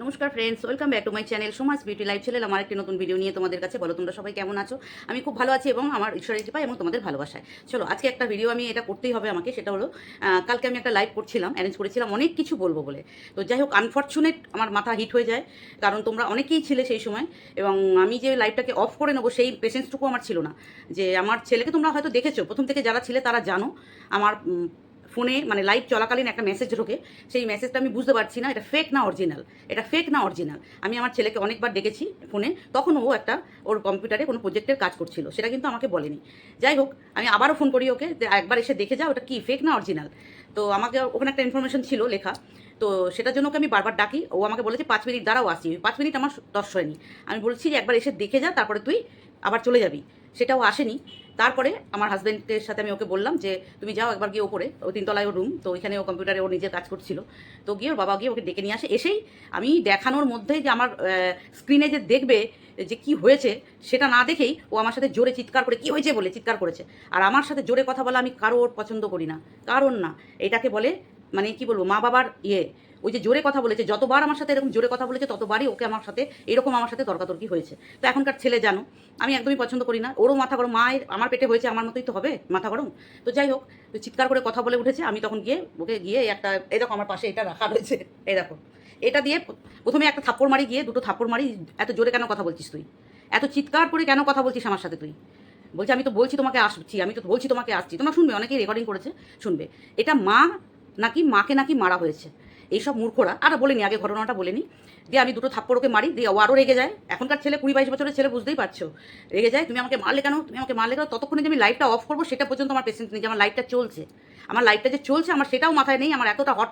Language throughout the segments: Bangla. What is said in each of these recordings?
নমস্কার friends welcome back to my channel Soma's beauty life channel আমার একটি নতুন ভিডিও নিয়ে তোমাদের কাছে। বলো, তোমরা সবাই কেমন আছো? আমি খুব ভালো আছি এবং আমার ঈশ্বরের কৃপা এবং তোমাদের ভালোবাসায়। চলো, আজকে একটা ভিডিও আমি এটা করতেই হবে আমাকে, সেটা হলো কালকে আমি একটা লাইভ করছিলাম অ্যারেঞ্জ করেছিলাম, অনেক কিছু বলব বলে। তো যাই হোক আনফর্চুনেট আমার মাথা হিট হয়ে যায়, কারণ তোমরা অনেকেই ছিলে সেই সময়, এবং আমি যে লাইভটাকে অফ করে নেব, সেই পেশেন্সটুকু আমার ছিল না। যে আমার ছেলেকে তোমরা হয়তো দেখেছ, প্রথম থেকে যারা ছিলে তারা জানো, আমার ফোনে মানে লাইভ চলাকালীন একটা মেসেজ ঢোকে। সেই মেসেজটা আমি বুঝতে পারছি না, এটা ফেক না অরিজিনাল এটা ফেক না অরিজিনাল আমি আমার ছেলেকে অনেকবার ডেকেছি ফোনে, তখন ও একটা, ওর কম্পিউটারে কোনো প্রজেক্টের কাজ করছিল, সেটা কিন্তু আমাকে বলেনি। যাই হোক, আমি আবারও ফোন করি ওকে, যে একবার এসে দেখে যাও, ওটা কি ফেক না অরিজিনাল তো আমাকে ওখানে একটা ইনফরমেশন ছিল লেখা। তো সেটার জন্য ওকে আমি বারবার ডাকি। ও আমাকে বলেছে পাঁচ মিনিট দ্বারাও আসি। পাঁচ মিনিট আমার দশ হয়নি। আমি বলছি যে, একবার এসে দেখে যা, তারপরে তুই আবার চলে যাবি। সেটাও আসেনি। তারপরে আমার হাজব্যান্ডের সাথে আমি ওকে বললাম যে, তুমি যাও একবার গিয়ে ওপরে, ওই তিনতলায় ওর রুম তো ওইখানে ও কম্পিউটারে ও নিজের কাজ করছিল। তো গিয়ে ওর বাবা গিয়ে ওকে ডেকে নিয়ে আসে। এসেই আমি দেখানোর মধ্যেই যে আমার স্ক্রিনে যে দেখবে যে কি হয়েছে, সেটা না দেখেই ও আমার সাথে জোরে চিৎকার করে, কি হয়েছে? বলে চিৎকার করেছে। আর আমার সাথে জোরে কথা বলা আমি কারোর পছন্দ করি না। কারণ না, এটাকে বলে মানে কি বলব মা বাবার ইয়ে। ওই যে জোরে কথা বলেছে, যতবার আমার সাথে এরকম জোরে কথা বলেছে, ততবারই ওকে আমার সাথে, এরকম আমার সাথে তর্কাতর্কি হয়েছে। তো এখনকার ছেলে জানো, আমি একদমই পছন্দ করি না। ওরও মাথা গরম, মায়ের, আমার পেটে হয়েছে, আমার মতোই তো হবে, মাথা গরম। তো যাই হোক, তো চিৎকার করে কথা বলে উঠেছে, আমি তখন গিয়ে, ওকে গিয়ে একটা দেখো আমার পাশে এটা রাখা রয়েছে দেখো। এটা দিয়ে প্রথমে একটা থাপ্পড় মারি গিয়ে, দুটো থাপ্পড় মারি, এত জোরে কেন কথা বলছিস তুই? এত চিৎকার করে কেন কথা বলছিস আমার সাথে তুই? বলছি, আমি তো বলছি তোমাকে আসছি, আমি তো বলছি তোমাকে আসছি। তোমরা শুনবে, অনেকেই রেকর্ডিং করেছে, শুনবে। এটা মা নাকি, মাকে নাকি মারা হয়েছে। এইসব মূর্খরা। আর বলিনি, আগে ঘটনাটা বলিনি। দিয়ে আমি দুটো থাপ্পড় ওকে মারি, দিয়ে ও আরও রেগে যায়। এখনকার ছেলে, কুড়ি বাইশ বছরের ছেলে, বুঝতেই পারছ। রেগে যায়, তুমি আমাকে মারলে কেন? তুমি আমাকে মারলে কেন? ততক্ষণে যে আমি লাইটটা অফ করব, সেটা পর্যন্ত আমার পেশেন্ট নেই যে আমার লাইটটা চলছে। আমার লাইটটা যে চলছে, আমার সেটাও মাথায় নেই, আমার এতটা হট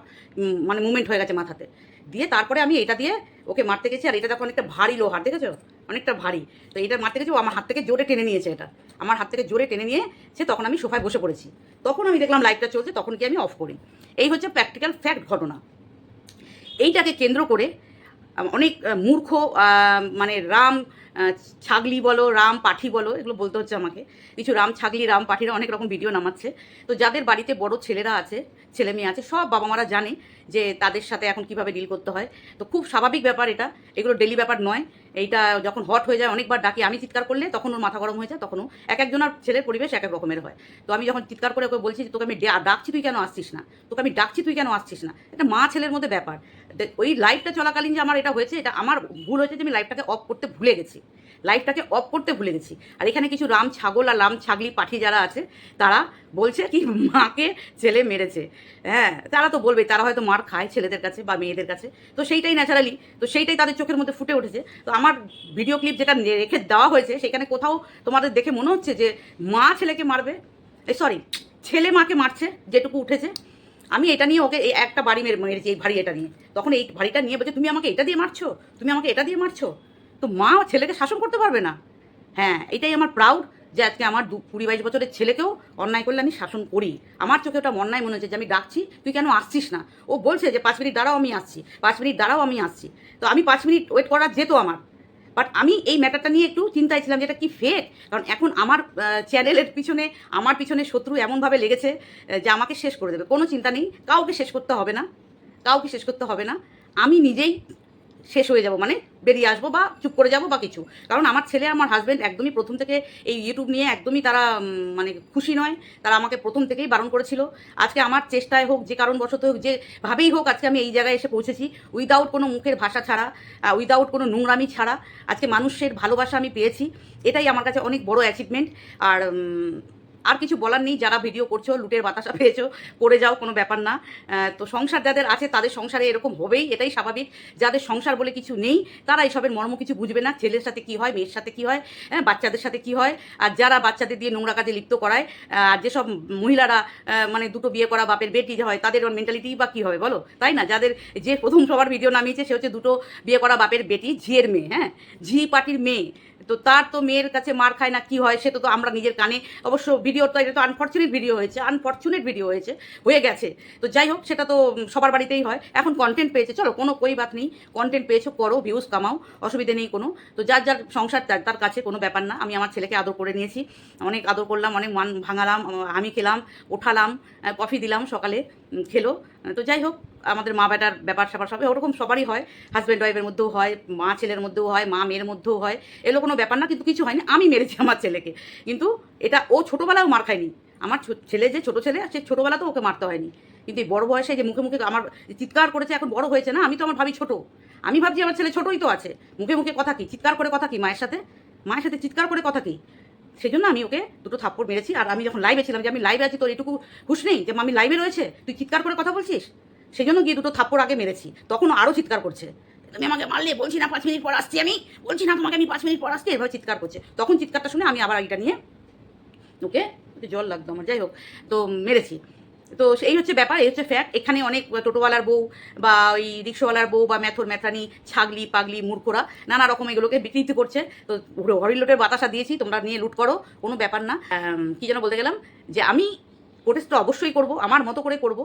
মানে মুভমেন্ট হয়ে গেছে মাথাতে। দিয়ে তারপরে আমি এটা দিয়ে ওকে মারতে গেছি, আর এটা দেখো অনেকটা ভারী লোহার, দেখেছ? অনেকটা ভারী। তো এটা মারতে গেছি, ও আমার হাত থেকে জোরে টেনে নিয়েছে এটা। আমার হাত থেকে জোরে টেনে নিয়ে সে তখন আমি সোফায় বসে পড়েছি। তখন আমি দেখলাম লাইটটা চলছে, তখন কি আমি অফ করি? এই হচ্ছে প্র্যাকটিক্যাল ফ্যাক্ট ঘটনা। এইটাকে কেন্দ্র করে অনেক মূর্খ মানে রাম ছাগলি বলো, রাম পাঠি বলো, এগুলো বলতে হচ্ছে আমাকে। কিছু রাম ছাগলি, রাম পাঠিরা অনেক রকম ভিডিও নামাচ্ছে। তো যাদের বাড়িতে বড় ছেলেরা আছে, ছেলে মেয়ে আছে, সব বাবা মারা জানে যে তাদের সাথে এখন কীভাবে ডিল করতে হয়। তো খুব স্বাভাবিক ব্যাপার এটা। এগুলো ডেলি ব্যাপার নয়। এইটা যখন হট হয়ে যায়, অনেকবার ডাকি, আমি চিৎকার করলে তখন ওর মাথা গরম হয়ে যায়, তখনও এক একজনের ছেলের পরিবেশ এক এক রকমের হয়। তো আমি যখন চিৎকার করে ওকে বলছি যে, তোকে আমি ডাকছি তুই কেন আসছিস না? তোকে আমি ডাকছি তুই কেন আসছিস না? এটা মা ছেলের মধ্যে ব্যাপার। ওই লাইফটা চলাকালীন যে আমার এটা হয়েছে, এটা আমার ভুল হয়েছে যে আমি লাইফটাকে অফ করতে ভুলে গেছি। লাইভটাকে অফ করতে ভুলে গেছি। আর এখানে কিছু রাম ছাগল আর রাম ছাগলি পাঠি যারা আছে, তারা বলছে কি, মাকে ছেলে মেরেছে। হ্যাঁ তারা তো বলবে, তারা হয়তো মার খায় ছেলেদের কাছে বা মেয়েদের কাছে। তো সেইটাই ন্যাচারালি তো সেইটাই তাদের চোখের মধ্যে ফুটে উঠেছে। তো আমার ভিডিও ক্লিপ যেটা রেখে দেওয়া হয়েছে, সেখানে কোথাও তোমাদের দেখে মনে হচ্ছে যে, মা ছেলেকে মারবে? এই সরি ছেলে মাকে মারছে, যেটুকু উঠেছে। আমি এটা নিয়ে ওকে এই একটা বাড়ি মেরে, মেরেছি, এই ভারী এটা নিয়ে। তখন এই ভারীটা নিয়ে বলছে, তুমি আমাকে এটা দিয়ে মারছো? তুমি আমাকে এটা দিয়ে মারছো? তো মা ছেলেকে শাসন করতে পারবে না। হ্যাঁ এটাই আমার প্রাউড যে আজকে আমার দু কুড়ি বাইশ বছরের ছেলেকেও অন্যায় করলে আমি শাসন করি। আমার চোখে ওটা অন্যায় মনে হচ্ছে যে আমি ডাকছি, তুই কেন আসছিস না? ও বলছে যে, পাঁচ মিনিট দাঁড়াও, আমি আসছি। পাঁচ মিনিট দাঁড়াও, আমি আসছি। তো আমি পাঁচ মিনিট ওয়েট করা যেত আমার। বাট আমি এই ম্যাটারটা নিয়ে একটু চিন্তায় ছিলাম যে এটা কি ফেক কারণ এখন আমার চ্যানেলের পিছনে, আমার পিছনে শত্রু এমনভাবে লেগেছে যে আমাকে শেষ করে দেবে। কোনো চিন্তা নেই। কাউকে শেষ করতে হবে না। কাউকে শেষ করতে হবে না। আমি নিজেই শেষ হয়ে যাব মানে বেরিয়ে আসব বা চুপ করে যাব বা কিছু। কারণ আমার ছেলে আমার হাজব্যান্ড একদমই প্রথম থেকে এই ইউটিউব নিয়ে একদমই তারা মানে খুশি নয়। তারা আমাকে প্রথম থেকেই বারণ করেছিল। আজকে আমার চেষ্টায় হোক, যে কারণবশত হোক যেভাবেই হোক, আজকে আমি এই জায়গায় এসে পৌঁছেছি। উইদাউট কোনো মুখের ভাষা ছাড়া উইদাউট কোনো নোংরামি ছাড়া, আজকে মানুষের ভালোবাসা আমি পেয়েছি। এটাই আমার কাছে অনেক বড় অ্যাচিভমেন্ট আর আর কিছু বলার নেই যারা ভিডিও করছ লুটের বাতাসা পেয়েছ করে যাও কোনো ব্যাপার না। তো সংসার যাদের আছে তাদের সংসারে এরকম হবেই এটাই স্বাভাবিক। যাদের সংসার বলে কিছু নেই তারা এইসবের মর্ম কিছু বুঝবে না। ছেলের সাথে কি হয় মেয়ের সাথে কি হয় হ্যাঁ, বাচ্চাদের সাথে কি হয়। আর যারা বাচ্চাদের দিয়ে নোংরা কাজে লিপ্ত করায় আর যেসব মহিলারা মানে দুটো বিয়ে করা বাপের বেটি হয় তাদের মেন্টালিটি বা কী হবে বলো? তাই না? যাদের যে প্রথম সবার ভিডিও নামিয়েছে সে হচ্ছে দুটো বিয়ে করা বাপের বেটি ঝিয়ের মেয়ে হ্যাঁ? ঝি পার্টির মেয়ে। তো তার তো মেয়ের কাছে মার খায় না কি হয় সেটা তো আমরা নিজের কানে অবশ্য ভিডিও তো এটা তো আনফর্চুনেট ভিডিও হয়েছে আনফর্চুনেট ভিডিও হয়েছে, হয়ে গেছে। তো যাই হোক, সেটা তো সবার বাড়িতেই হয়। এখন কন্টেন্ট পেয়েছে, চলো কোনো কই বাত নেই। কন্টেন্ট পেয়েছ, করো ভিউজ কামাও, অসুবিধে নেই কোনো। তো যার যার সংসার, তার তার কাছে কোনো ব্যাপার না। আমি আমার ছেলেকে আদর করে নিয়েছি। অনেক আদর করলাম, অনেক মান ভাঙালাম, আমি খেলাম, ওঠালাম কফি দিলাম সকালে। খেলো। তো যাই হোক, আমাদের মা বেটার ব্যাপার স্যাপার সব ওরকম সবারই হয়। হাজব্যান্ড ওয়াইফের মধ্যেও হয়, মা ছেলের মধ্যেও হয়, মা মেয়ের মধ্যেও হয়। এগুলো কোনো ব্যাপার না, কিন্তু কিছু হয়নি। আমি মেরেছি আমার ছেলেকে। কিন্তু এটা ও ছোটোবেলাও মার খায়নি। আমার ছেলে যে ছোটো ছেলে সে ছোটোবেলাতেও ওকে মারতে হয়নি। কিন্তু এই বড় বয়সে যে মুখে মুখে আমার চিৎকার করেছে, এখন বড় হয়েছে না, আমি তো আমার ভাবি ছোটো। আমি ভাবছি আমার ছেলে ছোটোই তো আছে। মুখে মুখে কথা কি? চিৎকার করে কথা কি মায়ের সাথে? মায়ের সাথে চিৎকার করে কথা কি? সেই জন্য আমি ওকে দুটো থাপ্পড় মেরেছি। আর আমি যখন লাইভে ছিলাম যে আমি লাইভে আছি, তোর এটুকু হুশ নেই যে আমি লাইভে রয়েছে? তুই চিৎকার করে কথা বলছিস? সেই জন্য গিয়ে দুটো থাপ্পড় আগে মেরেছি। তখন আরও চিৎকার করছে। তুমি আমাকে মারলে, বলছি না, পাঁচ মিনিট পর আসছি আমি। বলছি না, তোমাকে আমি পাঁচ মিনিট পর আসছি। এভাবে চিৎকার করছে। তখন চিৎকারটা শুনে আমি আবার এটা নিয়ে ওকে জল লাগতো আমার। যাই হোক, তো মেরেছি। তো এই হচ্ছে ব্যাপার, এই হচ্ছে ফ্যাক্ট এখানে অনেক টোটোওয়ালার বউ বা ওই রিক্সাওয়ালার বউ বা ম্যাথর ম্যাথানি, ছাগলি, পাগলি, মূর্খরা নানা রকম এগুলোকে বিকৃতি করছে। তো হরিলোটের বাতাসা দিয়েছি, তোমরা নিয়ে লুট করো, কোনো ব্যাপার না। কি যেন বলতে গেলাম? যে আমি প্রোটেস্টটা অবশ্যই করব, আমার মতো করে করব।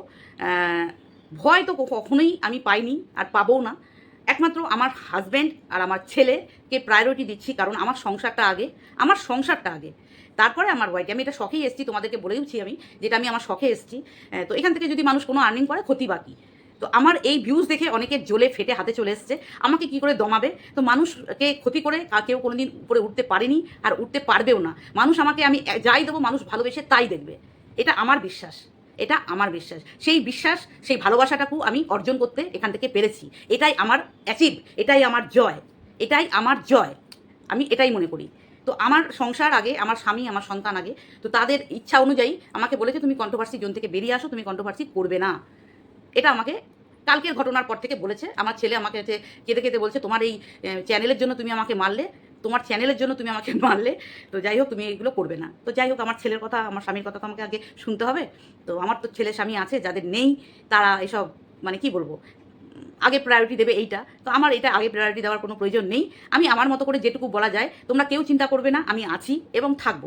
ভয় তো কখনোই আমি পাইনি আর পাবও না। একমাত্র আমার হাজব্যান্ড আর আমার ছেলেকে প্রায়োরিটি দিচ্ছি, কারণ আমার সংসারটা আগে, আমার সংসারটা আগে। তারপরে আমার ওয়াইকে আমি এটা শখেই এসেছি, তোমাদেরকে বলেওছি আমি, যেটা আমি আমার শখে এসেছি। তো এখান থেকে যদি মানুষ কোনো আর্নিং করে, ক্ষতি বাকি। তো আমার এই ভিউজ দেখে অনেকে জ্বলে ফেটে হাতে চলে এসছে। আমাকে কি করে দমাবে? তো মানুষকে ক্ষতি করে কেউ কোনোদিন উপরে উঠতে পারেনি, আর উঠতে পারবেও না। মানুষ আমাকে আমি যাই দেবো, মানুষ ভালোবেসে তাই দেখবে। এটা আমার বিশ্বাস। এটা আমার বিশ্বাস। সেই বিশ্বাস, সেই ভালোবাসাটাকেও আমি অর্জন করতে এখান থেকে পেরেছি। এটাই আমার অ্যাচিভ এটাই আমার জয়। এটাই আমার জয়। আমি এটাই মনে করি। তো আমার সংসার আগে, আমার স্বামী, আমার সন্তান আগে, তো তাদের ইচ্ছা অনুযায়ী আমাকে বলেছে, তুমি কন্ট্রোভার্সি জোন থেকে বেরিয়ে আসো, তুমি কন্ট্রোভার্সি করবে না। এটা আমাকে কালকের ঘটনার পর থেকে বলেছে। আমার ছেলে আমাকে কেঁদে কেঁদে বলছে, তোমার এই চ্যানেলের জন্য তুমি আমাকে মারলে, তোমার চ্যানেলের জন্য তুমি আমাকে মারলে, তো যাই হোক, তুমি এগুলো করবে না। তো যাই হোক, আমার ছেলের কথা, আমার স্বামীর কথা তো আমাকে আগে শুনতে হবে। তো আমার তো ছেলে, স্বামী আছে, যাদের নেই, তারা এসব মানে কি বলব আগে প্রায়োরিটি দেবে এইটা। তো আমার এটা আগে প্রায়োরিটি দেওয়ার কোনো প্রয়োজন নেই। আমি আমার মতো করে যেটুকু বলা যায়, তোমরা কেউ চিন্তা করবে না, আমি আছি এবং থাকব।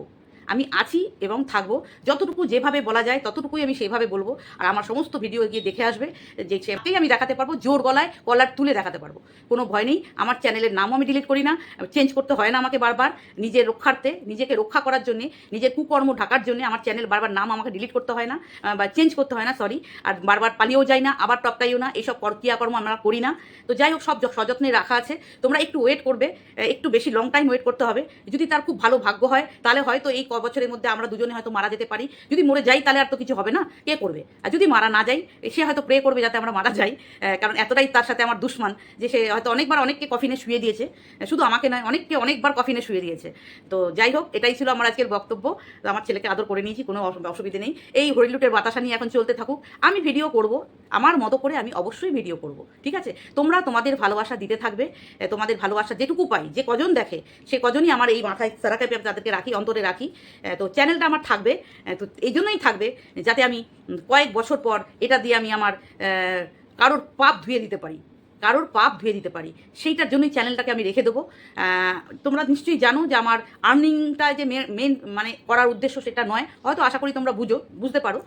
আমি আছি এবং থাকব। যতটুকু যেভাবে বলা যায়, ততটুকুই আমি সেভাবে বলব। আর আমার সমস্ত ভিডিও গিয়ে দেখে আসবে যে সেটাই আমি দেখাতে পারব, জোর গলায় কলার তুলে দেখাতে পারব। কোনো ভয় নেই, আমার চ্যানেলের নামও আমি ডিলিট করি না চেঞ্জ করতে হয় না আমাকে বারবার। নিজের রক্ষার্থে, নিজেকে রক্ষা করার জন্য, নিজের কুকর্ম ঢাকার জন্য আমার চ্যানেল বারবার নাম আমাকে ডিলিট করতে হয় না বা চেঞ্জ করতে হয় না সরি আর বারবার পালিয়েও যাই না, আবার টপকাইও না এইসব কর- ক্রিয়াকর্ম আমরা করি না। তো যাই হোক, সব সযত্নে রাখা আছে। তোমরা একটু ওয়েট করবে একটু বেশি লং টাইম ওয়েট করতে হবে। যদি তার খুব ভালো ভাগ্য হয়, তাহলে হয়তো এই বছরের মধ্যে আমরা দুজনে হয়তো মারা যেতে পারি। যদি মরে যাই তাহলে আর তো কিছু হবে না। কে করবে? আর যদি মারা না যাই, সে হয়তো প্রে করবে যাতে আমরা মারা যাই। কারণ এতটাই তার সাথে আমার দুশ্মন যে সে হয়তো অনেকবার অনেককে কফিনে শুয়ে দিয়েছে। শুধু আমাকে নয়, অনেককে অনেকবার কফিনে শুয়ে দিয়েছে। তো যাই হোক, এটাই ছিল আমার আজকের বক্তব্য। আমার ছেলেকে আদর করে নিয়েছি, কোনো অসু- অসুবিধে নেই। এই হরিলুটের বাতাসা নিয়ে এখন চলতে থাকুক। আমি ভিডিও করব। আমার মতো করে আমি অবশ্যই ভিডিও করব। ঠিক আছে? তোমরা তোমাদের ভালোবাসা দিতে থাকবে। তোমাদের ভালোবাসা যেটুকু পাই, যে কজন দেখে, সে কজনই আমার এই মাথায় সারাকে আমি তাদেরকে রাখি, অন্তরে রাখি। তো চ্যানেলটা আমার থাকবে তো এই জন্যই থাকবে যাতে আমি কয়েক বছর পর এটা দিয়ে আমি আমার কারোর পাপ ধুয়ে দিতে পারি। কারোর পাপ ধুয়ে দিতে পারি। সেইটার জন্যই চ্যানেলটাকে আমি রেখে দেবো। তোমরা নিশ্চয়ই জানো যে আমার আর্নিংটা যে মেন মানে করার উদ্দেশ্য সেটা নয়। হয়তো আশা করি তোমরা বুঝো, বুঝতে পারো।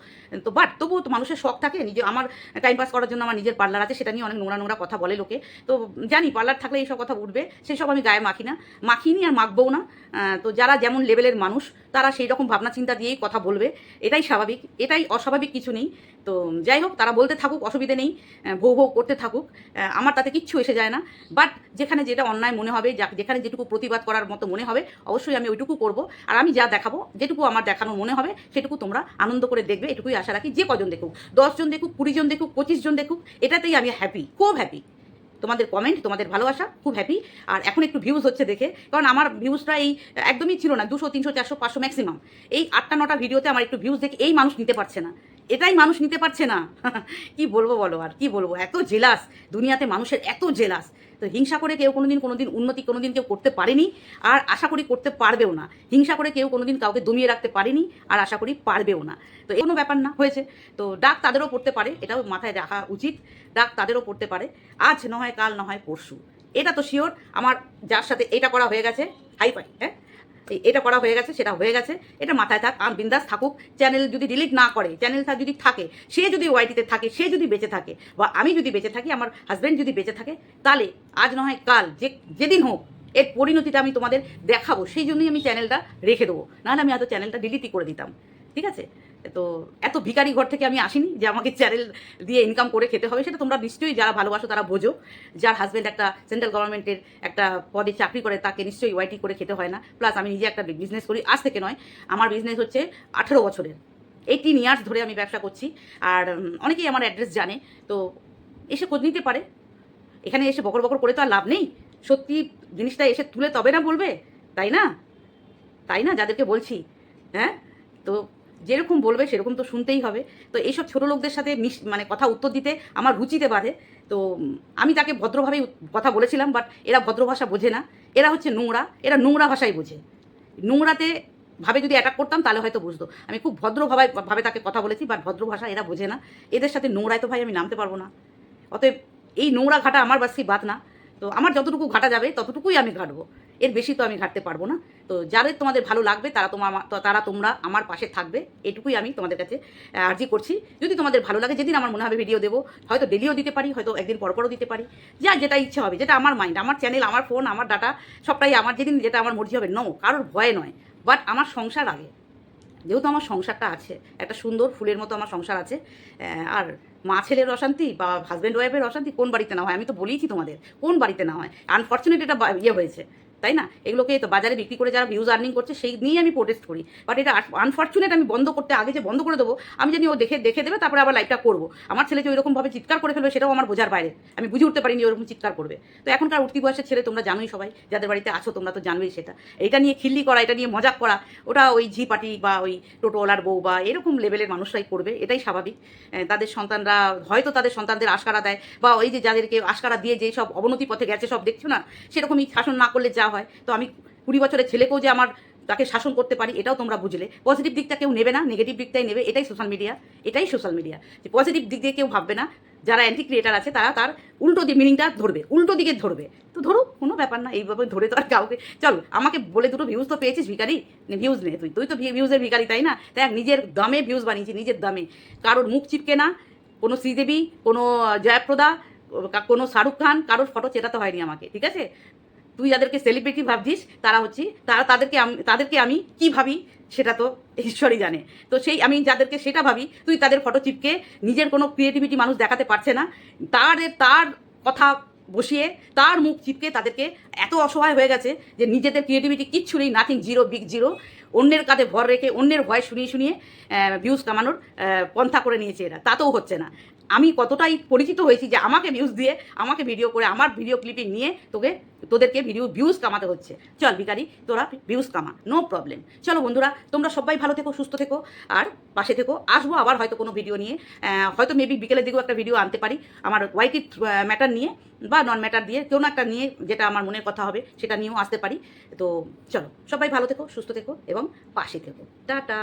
তো বাট তবুও তো মানুষের শখ থাকে, নিজে, আমার টাইম পাস করার জন্য আমার নিজের পার্লার আছে, সেটা নিয়ে অনেক নোংরা নোংরা কথা বলে লোকে। তো, জানি পার্লার থাকলে এইসব কথা উঠবে, সেসব আমি গায়ে মাখি না। মাখিনি আর মাখবও না। তো যারা যেমন লেভেলের মানুষ, তারা সেই রকম ভাবনা চিন্তা দিয়েই কথা বলবে। এটাই স্বাভাবিক, এটাই অস্বাভাবিক কিছু নেই। তো, যাই হোক, তারা বলতে থাকুক, অসুবিধে নেই। ভৌ ভৌ করতে থাকুক। আমার তাতে কিচ্ছু এসে যায় না। বাট যেখানে যেটা অন্যায় মনে হবে যেখানে যেটুকু প্রতিবাদ করার মতো মনে হবে, অবশ্যই আমি ওইটুকু করব। আর আমি যা দেখাবো, যেটুকু আমার দেখানোর মনে হবে, সেটুকু তোমরা আনন্দ করে দেখবে, এটুকুই আশা রাখি যে কজন দেখুক দশজন দেখুক, কুড়ি জন দেখুক, পঁচিশ জন দেখুক, এটাতেই আমি হ্যাপি খুব হ্যাপি তোমাদের কমেন্ট তোমাদের ভালোবাসা, খুব হ্যাপি আর এখন একটু ভিউজ হচ্ছে দেখে, কারণ আমার ভিউজটা এই একদমই ছিল না, দুশো, তিনশো, চারশো, পাঁচশো ম্যাক্সিমাম এই আটটা, নটা ভিডিওতে আমার একটু ভিউজ দেখে এই মানুষ নিতে পারছে না। এটাই মানুষ নিতে পারছে না। কি বলব বলো আর, কি বলব? এত জেলাস, দুনিয়াতে মানুষের এত জেলাস। তো হিংসা করে কেউ কোনোদিন কোনোদিন উন্নতি কোনোদিন কেউ করতে পারেনি আর আশা করি করতে পারবেও না। হিংসা করে কেউ কোনোদিন কাউকে দমিয়ে রাখতে পারেনি আর আশা করি পারবেও না। তো কোনো ব্যাপার না, হয়েছে। তো ডাক তাদেরও পড়তে পারে, এটাও মাথায় রাখা উচিত। ডাক তাদেরও পড়তে পারে। আজ না হয় কাল না হয় পরশু। এটা তো শিওর আমার যার সাথে এটা করা হয়ে গেছে হাই পাই হ্যাঁ? এটা করা হয়ে গেছে, সেটা হয়ে গেছে। এটা মাথায় থাক, আর বিন্দাস থাকুক। চ্যানেল যদি ডিলিট না করে চ্যানেলটা যদি থাকে, সে যদি ওয়াইটিতে থাকে, সে যদি বেঁচে থাকে, বা আমি যদি বেঁচে থাকি, আমার হাজব্যান্ড যদি বেঁচে থাকে, তাহলে আজ নয়, কাল, যে, যেদিন হোক, এর পরিণতিটা আমি তোমাদের দেখাবো। সেই জন্যই আমি চ্যানেলটা রেখে দেবো। নাহলে আমি হয়তো চ্যানেলটা ডিলিটই করে দিতাম। ঠিক আছে? তো এত ভিখারি ঘর থেকে আমি আসিনি যে আমাকে চ্যানেল দিয়ে ইনকাম করে খেতে হবে। সেটা তোমরা নিশ্চয়ই যারা ভালোবাসো তারা বোঝো। যার হাজব্যান্ড একটা সেন্ট্রাল গভর্নমেন্টের একটা পদে চাকরি করে তাকে নিশ্চয়ই ওয়াইটি করে খেতে হয় না। প্লাস আমি নিজে একটা বিজনেস করি। আজ থেকে নয়, আমার বিজনেস হচ্ছে আঠেরো বছরের। এইটিন ইয়ার্স ধরে আমি ব্যবসা করছি। আর অনেকেই আমার অ্যাড্রেস জানে। তো এসে খোঁজ নিতে পারে। এখানে এসে বকর বকর করে তো আর লাভ নেই। সত্যি জিনিসটা এসে তুলে তবে না বলবে? তাই না? তাই না? যাদেরকে বলছি। হ্যাঁ? তো যেরকম বলবে সেরকম তো শুনতেই হবে। তো এইসব ছোটো লোকদের সাথে মিশ মানে কথা উত্তর দিতে আমার রুচিতে বাধে। তো আমি তাকে ভদ্রভাবেই কথা বলেছিলাম বাট এরা ভদ্র ভাষা বোঝে না। এরা হচ্ছে নোংরা। এরা নোংরা ভাষাই বোঝে। নোংরাতে ভাবে যদি অ্যাটাক করতাম, তাহলে হয়তো বুঝতো। আমি খুব ভদ্রভাবে ভাবে তাকে কথা বলেছি বাট ভদ্র ভাষা এরা বোঝে না। এদের সাথে নোংরায় তো ভাই, আমি নামতে পারব না। অতএব এই নোংরা ঘাটা আমার বাসি বাদ না তো আমার যতটুকু ঘাটা যাবে, ততটুকুই আমি ঘাটবো। এর বেশি তো আমি ঘাটতে পারব না। তো যাদের তোমাদের ভালো লাগবে, তারা তোমার তারা তোমরা আমার পাশে থাকবে। এটুকুই আমি তোমাদের কাছে আর্জি করছি। যদি তোমাদের ভালো লাগে, যেদিন আমার মনে হবে ভিডিও দেবো। হয়তো ডেলিও দিতে পারি, হয়তো একদিন পর পরও দিতে পারি। যা যেটা ইচ্ছে হবে, যেটা আমার মাইন্ড আমার চ্যানেল আমার ফোন আমার ডাটা সবটাই আমার, যেদিন যেটা আমার মর্জি হবে নো কারোর ভয় নয়। বাট আমার সংসার আগে। যেহেতু আমার সংসারটা আছে, একটা সুন্দর ফুলের মতো আমার সংসার আছে আর মা ছেলের অশান্তি বা হাজব্যান্ড ওয়াইফের অশান্তি কোন বাড়িতে না হয়, আমি তো বলেইছি তোমাদের, কোন বাড়িতে না হয়। আনফর্চুনেট এটা ইয়ে হয়েছে। তাই না? এগুলোকে তো বাজারে বিক্রি করে যারা ভিউজ আর্নিং করছে, সেই নিয়েই আমি প্রোটেস্ট করি। বাট এটা আনফর্চুনেট আমি বন্ধ করতে, আগে যে বন্ধ করে দেবো, আমি জানি ও দেখে দেখে দেবে, তারপরে আবার লাইভটা করব। আমার ছেলে যে ওইরকমভাবে চিৎকার করে ফেলবে, সেটাও আমার বোঝার বাইরে। আমি বুঝে উঠতে পারিনি ওরকম চিৎকার করবে। তো এখনকার উঠতি বয়সের ছেলে তোমরা জানোই সবাই, যাদের বাড়িতে আছো তোমরা তো জানোই সেটা। এটা নিয়ে খিল্লি করা, এটা নিয়ে মজাক করা, ওটা ওই ঝি পাটি বা ওই টোটোওয়ালার বউ বা এরকম লেভেলের মানুষরাই করবে, এটাই স্বাভাবিক। তাদের সন্তানরা, হয়তো তাদের সন্তানদের আশকারা দেয়, বা ওই যে যাদেরকে আশকারা দিয়ে যে সব অবনতি পথে গেছে সব দেখছ না? সেরকমই শাসন না করলে যা হয়। তো আমি কুড়ি বছরের ছেলেকেও যে আমার তাকে শাসন করতে পারি, এটাও তোমরা বুঝলে। পজিটিভ দিকটা কেউ নেবে না নেগেটিভ দিকটাই নেবে, এটাই সোশ্যাল মিডিয়া এটাই সোশ্যাল মিডিয়া যে পজিটিভ দিক দিয়ে কেউ ভাববে না, যারা অ্যান্টি ক্রিয়েটার আছে তারা তার উল্টো দিয়ে মিনিংটা ধরবে, উল্টো দিকে ধরবে। তো ধরো কোনো ব্যাপার না, এইভাবে ধরে তো আর কাউকে চল, আমাকে বলে দুটো ভিউজ তো পেয়েছিস ভিকারি ভিউজ নে তুই। তুই তো ভিউজের ভিকারি তাই না? দেখ নিজের দামে ভিউজ বানিয়েছি, নিজের দামে। কারোর মুখ চিপকে না, কোনো শ্রীদেবী, কোনো জয়াপ্রদা কোনো শাহরুখ খান, কারোর ফটো চেটাতে হয়নি আমাকে, ঠিক আছে? তুই যাদেরকে সেলিব্রিটি ভাবছিস, তারা হচ্ছে, তারা তাদেরকে তাদেরকে আমি কি ভাবি সেটা তো ঈশ্বরই জানে। তো সেই আমি যাদেরকে সেটা ভাবি, তুই তাদের ফটো চিপকে নিজের কোনো ক্রিয়েটিভিটি মানুষ দেখাতে পারছে না। তার তার কথা বসিয়ে, তার মুখ চিপকে তাদেরকে এত অসহায় হয়ে গেছে যে নিজেদের ক্রিয়েটিভিটি কিচ্ছু নেই নাথিং জিরো বিগ জিরো অন্যের কাঁধে ভর রেখে অন্যের ভয় শুনিয়ে শুনিয়ে ভিউজ কামানোর পন্থা করে নিয়েছে এরা। তাতেও হচ্ছে না। আমি কতটাই পরিচিত হয়েছি যে আমাকে ভিউজ দিয়ে, আমাকে ভিডিও করে, আমার ভিডিও ক্লিপিং নিয়ে তোকে, তোদেরকে ভিডিও ভিউজ কামাতে হচ্ছে। চল ভিকারি তোরা ভিউজ কামা নো প্রবলেম চলো বন্ধুরা, তোমরা সবাই ভালো থেকো, সুস্থ থেকো, আর পাশে থেকো। আসব আবার হয়তো কোনো ভিডিও নিয়ে। হয়তো মেবি বিকেলের দিকেও একটা ভিডিও আনতে পারি। আমার ওয়াইটি ম্যাটার নিয়ে বা নন ম্যাটার দিয়ে কেউ না একটা নিয়ে যেটা আমার মনের কথা হবে, সেটা নিয়েও আসতে পারি। তো চলো, সবাই ভালো থেকো, সুস্থ থেকো এবং পাশে থেকো। টাটা!